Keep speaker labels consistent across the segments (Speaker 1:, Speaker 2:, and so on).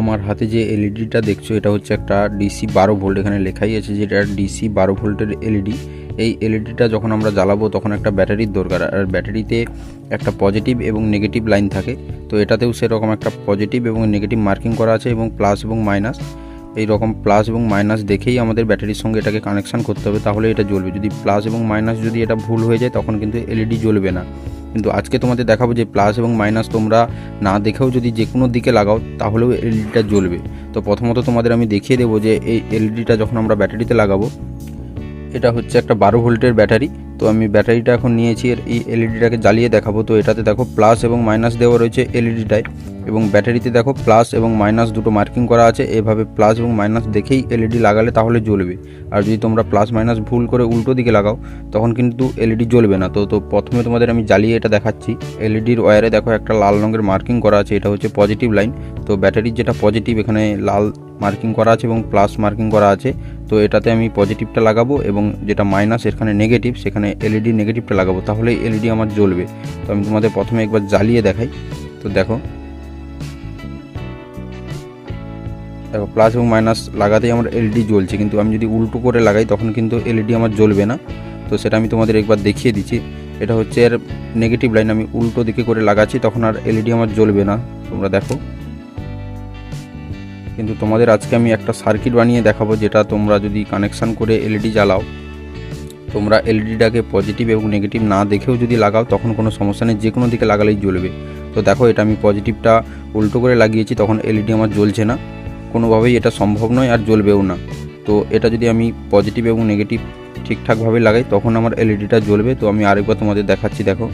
Speaker 1: আমার হাতে যে এলইডিটা দেখছ, এটা হচ্ছে একটা ডিসি বারো ভোল্ট। এখানে লেখাই আছে যে এটা ডিসি বারো ভোল্টের এলইডি। এই এলইডিটা যখন আমরা জ্বালাবো, তখন একটা ব্যাটারির দরকার। আর ব্যাটারিতে একটা পজিটিভ এবং নেগেটিভ লাইন থাকে। তো এটাতেও সেরকম একটা পজিটিভ এবং নেগেটিভ মার্কিং করা আছে এবং প্লাস এবং মাইনাস এই রকম প্লাস এবং মাইনাস দেখেই আমাদের ব্যাটারির সঙ্গে এটাকে কানেকশান করতে হবে। তাহলে এটা জ্বলবে। যদি প্লাস এবং মাইনাস যদি এটা ভুল হয়ে যায়, তখন কিন্তু এলইডি জ্বলবে না। কিন্তু আজকে তোমাদের দেখাবো যে প্লাস এবং মাইনাস তোমরা না দেখেও যদি যে কোনো দিকে লাগাও, তাহলেও এলইডিটা জ্বলবে। তো প্রথমত তোমাদের আমি দেখিয়ে দেবো যে এই এলইডিটা যখন আমরা ব্যাটারিতে লাগাবো, এটা হচ্ছে একটা বারো ভোল্টের ব্যাটারি। তো আমি ব্যাটারিটা এখন নিয়েছি আর এই এলইডিটাকে জ্বালিয়ে দেখাবো। তো এটাতে দেখো প্লাস এবং মাইনাস দেওয়া রয়েছে এলইডিটায় এবং ব্যাটারিতে দেখো প্লাস এবং মাইনাস দুটো মার্কিং করা আছে। এভাবে প্লাস এবং মাইনাস দেখেই এলইডি লাগালে তাহলে জ্বলবে। আর যদি তোমরা প্লাস মাইনাস ভুল করে উল্টো দিকে লাগাও, তখন কিন্তু এলইডি জ্বলবে না। তো তো প্রথমে তোমাদের আমি জ্বালিয়ে এটা দেখাচ্ছি। এলইডির ওয়ারে দেখো একটা লাল রঙের মার্কিং করা আছে, এটা হচ্ছে পজিটিভ লাইন। তো ব্যাটারির যেটা পজিটিভ, এখানে লাল মার্কিং করা আছে এবং প্লাস মার্কিং করা আছে। তো এটাতে আমি পজিটিভটা লাগাবো এবং যেটা মাইনাস এখানে নেগেটিভ সেখানে এলইডি নেগেটিভটা লাগাবো। তাহলে এলইডি আমার জ্বলবে। তো আমি তোমাদের প্রথমে একবার জ্বালিয়ে দেখাই। তো দেখো। দেখো প্লাস এবং মাইনাস লাগাতেই আমার এলইডি জ্বলছে। কিন্তু আমি যদি উল্টো করে লাগাই, তখন কিন্তু এলইডি আমার জ্বলবে না। তো সেটা আমি তোমাদের একবার দেখিয়ে দিচ্ছি। এটা হচ্ছে এর নেগেটিভ লাইন আমি উল্টো দিকে করে লাগাচ্ছি, তখন আর এলইডি আমার জ্বলবে না। তোমরা দেখো। কিন্তু তোমাদের আজকে আমি একটা সার্কিট বানিয়ে দেখাবো যেটা তোমরা যদি কানেকশান করে এলইডি জ্বালাও, তোমরা এলইডিটাকে পজিটিভ এবং নেগেটিভ না দেখেও যদি লাগাও, তখন কোনো সমস্যা নেই যে কোনো দিকে লাগালেই জ্বলবে। তো দেখো, এটা আমি পজিটিভটা উল্টো করে লাগিয়েছি, তখন এলইডি আমার জ্বলছে না। কোনোভাবেই এটা সম্ভব নয় আর জ্বলবেও না। তো এটা যদি আমি পজিটিভ এবং নেগেটিভ ঠিকঠাকভাবে লাগাই, তখন আমার এলইডিটা জ্বলবে। তো আমি আরেকবার তোমাদের দেখাচ্ছি, দেখো।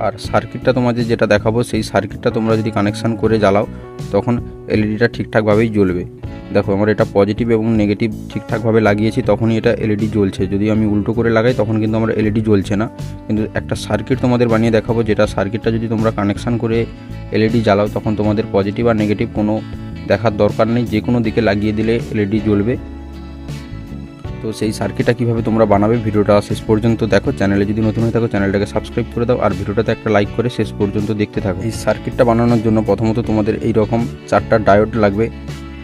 Speaker 1: আর সার্কিটটা তোমাদের যেটা দেখাবো, সেই সার্কিটটা তোমরা যদি কানেকশান করে জ্বালাও, তখন এলইডিটা ঠিকঠাকভাবেই জ্বলবে। দেখো আমার এটা পজিটিভ এবং নেগেটিভ ঠিকঠাকভাবে লাগিয়েছি, তখনই এটা এলইডি জ্বলছে। যদি আমি উল্টো করে লাগাই, তখন কিন্তু আমার এলইডি জ্বলছে না। কিন্তু একটা সার্কিট তোমাদের বানিয়ে দেখাবো, যেটা সার্কিটটা যদি তোমরা কানেকশান করে এলইডি জ্বালাও, তখন তোমাদের পজিটিভ আর নেগেটিভ কোনো দেখার দরকার নেই। যে কোনো দিকে লাগিয়ে দিলে এলইডি জ্বলবে। তো সেই সার্কিটটা কীভাবে তোমরা বানাবে ভিডিওটা শেষ পর্যন্ত দেখো। চ্যানেলে যদি নতুন হয়ে থাকো চ্যানেলটাকে সাবস্ক্রাইব করে দাও। আর ভিডিওটাতে একটা লাইক করে শেষ পর্যন্ত দেখতে থাকো। এই সার্কিটটা বানানোর জন্য প্রথমত তোমাদের এই রকম চারটা ডায়োড লাগবে।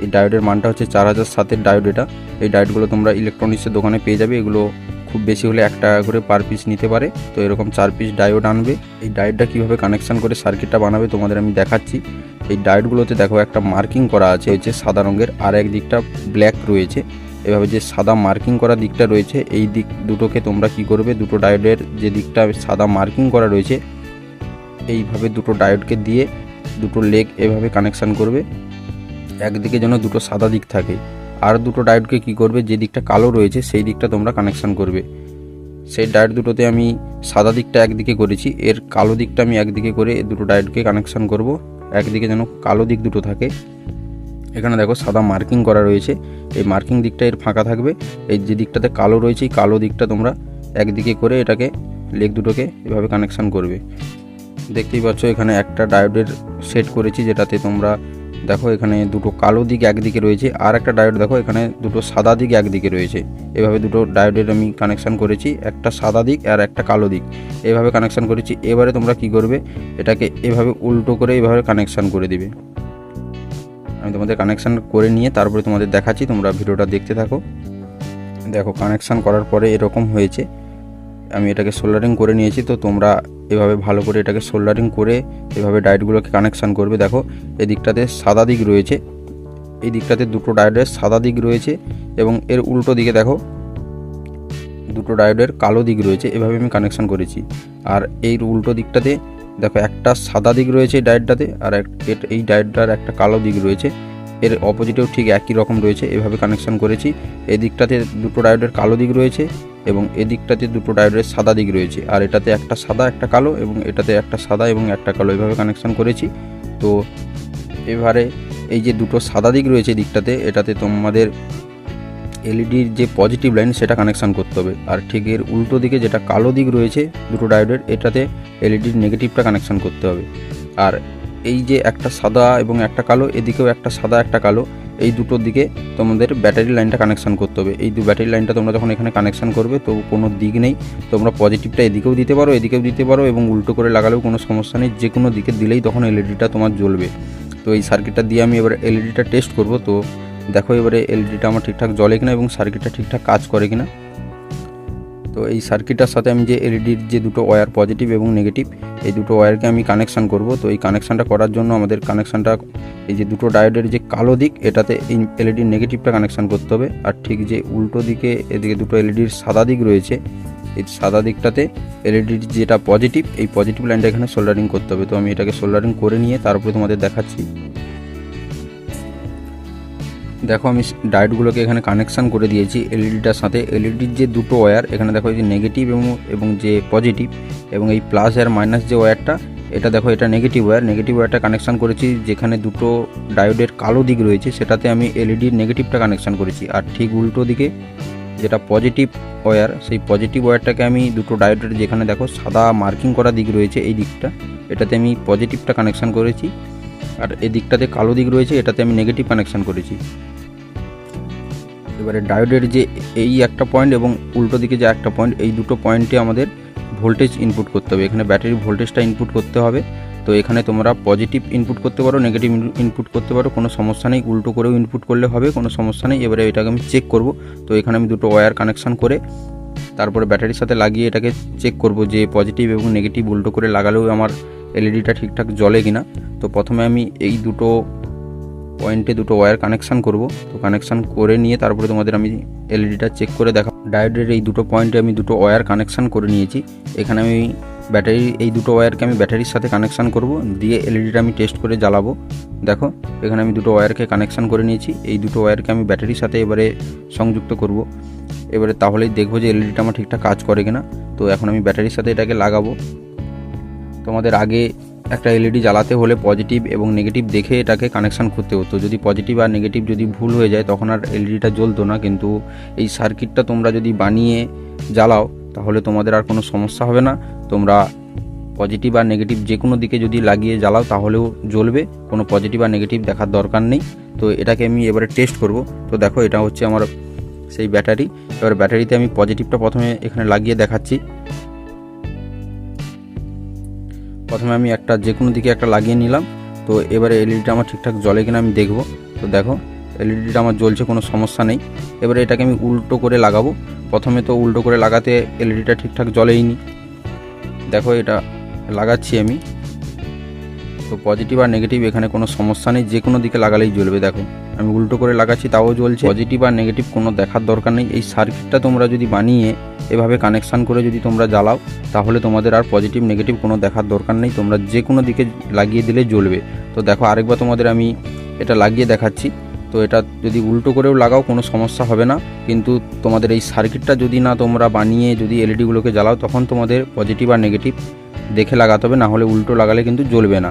Speaker 1: এই ডায়োডের মানটা হচ্ছে চার হাজার সাতের ডায়োড এটা। এই ডায়োডগুলো তোমরা ইলেকট্রনিক্সের দোকানে পেয়ে যাবে। এগুলো খুব বেশি হলে এক টাকা করে পার পিস নিতে পারে। তো এরকম চার পিস ডায়োড আনবে। এই ডায়োডটা কীভাবে কানেকশান করে সার্কিটটা বানাবে তোমাদের আমি দেখাচ্ছি। এই ডায়োডগুলোতে দেখো একটা মার্কিং করা আছে হচ্ছে সাদা রঙের। আর এক দিকটা ব্ল্যাক রয়েছে। এভাবে যে সাদা মার্কিং করা দিকটা রয়েছে, এই দিক দুটোকে তোমরা কি করবে? দুটো ডায়োডের যে দিকটা সাদা মার্কিং করা রয়েছে, এইভাবে দুটো ডায়োডকে দিয়ে দুটো লেগ এভাবে কানেকশান করবে। একদিকে যেন দুটো সাদা দিক থাকে। আর দুটো ডায়োডকে কি করবে? যে দিকটা কালো রয়েছে, সেই দিকটা তোমরা কানেকশান করবে। সেই ডায়োড দুটোতে আমি সাদা দিকটা একদিকে করেছি, এর কালো দিকটা আমি একদিকে করে দুটো ডায়োডকে কানেকশান করব। একদিকে যেন কালো দিক দুটো থাকে। এখানে দেখো সাদা মার্কিং করা রয়েছে। এই মার্কিং দিকটা এর ফাঁকা থাকবে। এই যে দিকটাতে কালো রয়েছে, এই কালো দিকটা তোমরা একদিকে করে এটাকে লেগ দুটোকে এভাবে কানেকশান করবে। দেখতেই পাচ্ছ এখানে একটা ডায়োডের সেট করেছি যেটাতে তোমরা দেখো এখানে দুটো কালো দিক একদিকে রয়েছে আর একটা ডায়োড দেখো এখানে দুটো সাদা দিক একদিকে রয়েছে। এভাবে দুটো ডায়োডের আমি কানেকশান করেছি, একটা সাদা দিক আর একটা কালো দিক। এভাবে কানেকশান করেছি। এবারে তোমরা কি করবে? এটাকে এভাবে উল্টো করে এভাবে কানেকশান করে দিবে। আমি তোমাদের কানেকশান করে নিয়ে তারপরে তোমাদের দেখাচ্ছি, তোমরা ভিডিওটা দেখতে থাকো। দেখো কানেকশান করার পরে এরকম হয়েছে। আমি এটাকে সোল্ডারিং করে নিয়েছি, তো তোমরা এভাবে ভালো করে এটাকে সোল্ডারিং করে এভাবে ডায়েটগুলোকে কানেকশান করবে। দেখো এই দিকটাতে সাদা দিক রয়েছে এই দিকটাতে দুটো ডায়োডের সাদা দিক রয়েছে এবং এর উল্টো দিকে দেখো, দুটো ডায়োডের কালো দিক রয়েছে। এভাবে আমি কানেকশান করেছি। আর এই উল্টো দিকটাতে দেখো, একটা সাদা দিক রয়েছে এই ডায়োডটাতে আর এই ডায়োডটার একটা কালো দিক রয়েছে। এর অপোজিটেও ঠিক একই রকম রয়েছে, এভাবে কানেকশান করেছি। এই দিকটাতে দুটো ডায়োডের কালো দিক রয়েছে এবং এদিকটাতে দুটো ডায়োডের সাদা দিক রয়েছে। আর এটাতে একটা সাদা, একটা কালো এবং এটাতে একটা সাদা এবং একটা কালো, এভাবে কানেকশান করেছি। তো এবারে এই যে দুটো সাদা দিক রয়েছে দিকটাতে, এটাতে তোমাদের এলইডির যে পজিটিভ লাইন সেটা কানেকশান করতে হবে। আর ঠিক এর উল্টো দিকে যেটা কালো দিক রয়েছে, দুটো ডায়োডের এটাতে এলইডির নেগেটিভটা কানেকশান করতে হবে। আর এই যে একটা সাদা এবং একটা কালো, এদিকেও একটা সাদা, একটা কালো, এই দুটোর দিকে তোমাদের ব্যাটারি লাইনটা কানেকশান করতে হবে। এই দু ব্যাটারি লাইনটা তোমরা যখন এখানে কানেকশান করবে, তো কোনো দিক নেই। তোমরা পজিটিভটা এদিকেও দিতে পারো, এদিকেও দিতে পারো এবং উল্টো করে লাগালেও কোনো সমস্যা নেই। যে কোনো দিকে দিলেই তখন এলইডিটা তোমার জ্বলবে। তো এই সার্কিটটা দিয়ে আমি এবার এলইডিটা টেস্ট করব। তো দেখো এবারে এলইডিটা আমার ঠিকঠাক জ্বলে কিনা এবং সার্কিটটা ঠিকঠাক কাজ করে কিনা। তো এই সার্কিটটার সাথে আমি যে এলইডির যে দুটো ওয়্যার পজিটিভ এবং নেগেটিভ এই দুটো ওয়্যারকে আমি কানেকশান করব। তো এই কানেকশানটা করার জন্য আমাদের কানেকশানটা এই যে দুটো ডায়োডের যে কালো দিক, এটাতে এই এলইডির নেগেটিভটা কানেকশান করতে হবে। আর ঠিক যে উল্টো দিকে এদিকে দুটো এলইডির সাদা দিক রয়েছে, এই সাদা দিকটাতে এলইডির যেটা পজিটিভ এই পজিটিভ লাইনটা এখানে সোল্ডারিং করতে হবে। তো আমি এটাকে সোল্ডারিং করে নিয়ে তারপরে তোমাদের দেখাচ্ছি। দেখো আমি ডায়েটগুলোকে এখানে কানেকশান করে দিয়েছি, এলইডিটার সাথে। এলইডির যে দুটো ওয়্যার এখানে দেখো যে নেগেটিভ এবং এবং যে পজিটিভ এবং এই প্লাস আর মাইনাস যে ওয়্যারটা এটা দেখো এটা নেগেটিভ ওয়্যার নেগেটিভ ওয়্যারটা কানেকশান করেছি যেখানে দুটো ডায়োডের কালো দিক রয়েছে, সেটাতে আমি এলইডির নেগেটিভটা কানেকশান করেছি। আর ঠিক উল্টো দিকে যেটা পজিটিভ ওয়্যার সেই পজিটিভ ওয়্যারটাকে আমি দুটো ডায়োডের যেখানে দেখো সাদা মার্কিং করা দিক রয়েছে এই দিকটা, এটাতে আমি পজিটিভটা কানেকশান করেছি। আর এই দিকটাতে কালো দিক রয়েছে, এটাতে আমি নেগেটিভ কানেকশান করেছি। এবারে ডায়োডের যে এই একটা পয়েন্ট এবং উল্টো দিকে যে একটা পয়েন্ট এই দুটো পয়েন্টে আমাদের ভোল্টেজ ইনপুট করতে হবে। এখানে ব্যাটারির ভোল্টেজটা ইনপুট করতে হবে। তো এখানে তোমরা পজিটিভ ইনপুট করতে পারো নেগেটিভ ইনপুট করতে পারো, কোনো সমস্যা নেই। উল্টো করেও ইনপুট করলে হবে, কোনো সমস্যা নেই। এবারে এটাকে আমি চেক করব। তো এখানে আমি দুটো ওয়্যার কানেকশান করে তারপরে ব্যাটারির সাথে লাগিয়ে এটাকে চেক করব যে পজিটিভ এবং নেগেটিভ উল্টো করে লাগালেও আমার এলইডিটা ঠিকঠাক জ্বলে কিনা। তো প্রথমে আমি এই দুটো পয়েন্টে দুটো ওয়্যার কানেকশান করব। তো কানেকশান করে নিয়ে তারপরে তোমাদের আমি এলইডিটা চেক করে দেখা ডায়োডের এই দুটো পয়েন্টে আমি দুটো ওয়্যার কানেকশান করে নিয়েছি। এখানে আমি ব্যাটারি, এই দুটো ওয়্যারকে আমি ব্যাটারির সাথে কানেকশান করব, দিয়ে এলইডিটা আমি টেস্ট করে জ্বালাবো। দেখো, এখানে আমি দুটো ওয়্যারকে কানেকশান করে নিয়েছি, এই দুটো ওয়্যারকে আমি ব্যাটারির সাথে এবারে সংযুক্ত করব। এবারে তাহলেই দেখব যে এলইডিটা আমার ঠিকঠাক কাজ করে কিনা। তো এখন আমি ব্যাটারির সাথে এটাকে লাগাবো। তোমাদের আগে একটা এলইডি জ্বালাতে হলে পজিটিভ এবং নেগেটিভ দেখে এটাকে কানেকশান করতে হতো। যদি পজিটিভ আর নেগেটিভ যদি ভুল হয়ে যায়, তখন আর এলইডিটা জ্বলতো না। কিন্তু এই সার্কিটটা তোমরা যদি বানিয়ে জ্বালাও, তাহলে তোমাদের আর কোনো সমস্যা হবে না। তোমরা পজিটিভ আর নেগেটিভ যে কোনো দিকে যদি লাগিয়ে জ্বালাও তাহলেও জ্বলবে, কোনো পজিটিভ আর নেগেটিভ দেখার দরকার নেই। তো এটাকে আমি এবারে টেস্ট করব। তো দেখো এটা হচ্ছে আমার সেই ব্যাটারি এবার ব্যাটারিতে আমি পজিটিভটা প্রথমে এখানে লাগিয়ে দেখাচ্ছি। প্রথমে আমি একটা যে কোনো দিকে একটা লাগিয়ে নিলাম। তো এবারে এলইডিটা আমার ঠিকঠাক জ্বলে কিনা আমি দেখব। তো দেখো, এলইডিটা আমার জ্বলছে, কোনো সমস্যা নেই। এবারে এটাকে আমি উল্টো করে লাগাবো। প্রথমে তো উল্টো করে লাগাতে এলইডিটা ঠিকঠাক জ্বলেই নি দেখো এটা লাগাচ্ছি আমি। তো পজিটিভ আর নেগেটিভ এখানে কোনো সমস্যা নেই, যে কোনো দিকে লাগালেই জ্বলবে। দেখো, আমি উল্টো করে লাগাচ্ছি, তাও জ্বলছে। পজিটিভ আর নেগেটিভ কোনো দেখার দরকার নেই। এই সার্কিটটা তোমরা যদি বানিয়ে এভাবে কানেকশান করে যদি তোমরা জ্বালাও, তাহলে তোমাদের আর পজিটিভ নেগেটিভ কোনো দেখার দরকার নেই। তোমরা যে কোনো দিকে লাগিয়ে দিলে জ্বলবে। তো দেখো, আরেকবার তোমাদের আমি এটা লাগিয়ে দেখাচ্ছি। তো এটা যদি উল্টো করেও লাগাও, কোনো সমস্যা হবে না। কিন্তু তোমাদের এই সার্কিটটা যদি না তোমরা বানিয়ে যদি এলইডিগুলোকে জ্বালাও, তখন তোমাদের পজিটিভ আর নেগেটিভ দেখে লাগাতে হবে, না হলে উল্টো লাগালে কিন্তু জ্বলবে না।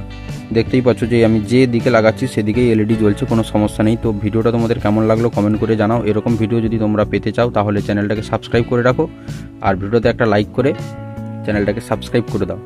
Speaker 1: দেখতেই পাচ্ছ যে আমি যে দিকে লাগাচ্ছি, সেদিকেই এলইডি জ্বলছে, কোনো সমস্যা নেই। তো ভিডিওটা তোমাদের কেমন লাগল কমেন্ট করে জানাও। এরকম ভিডিও যদি তোমরা পেতে চাও, তাহলে চ্যানেলটাকে সাবস্ক্রাইব করে রাখো। আর ভিডিওতে একটা লাইক করে চ্যানেলটাকে সাবস্ক্রাইব করে দাও।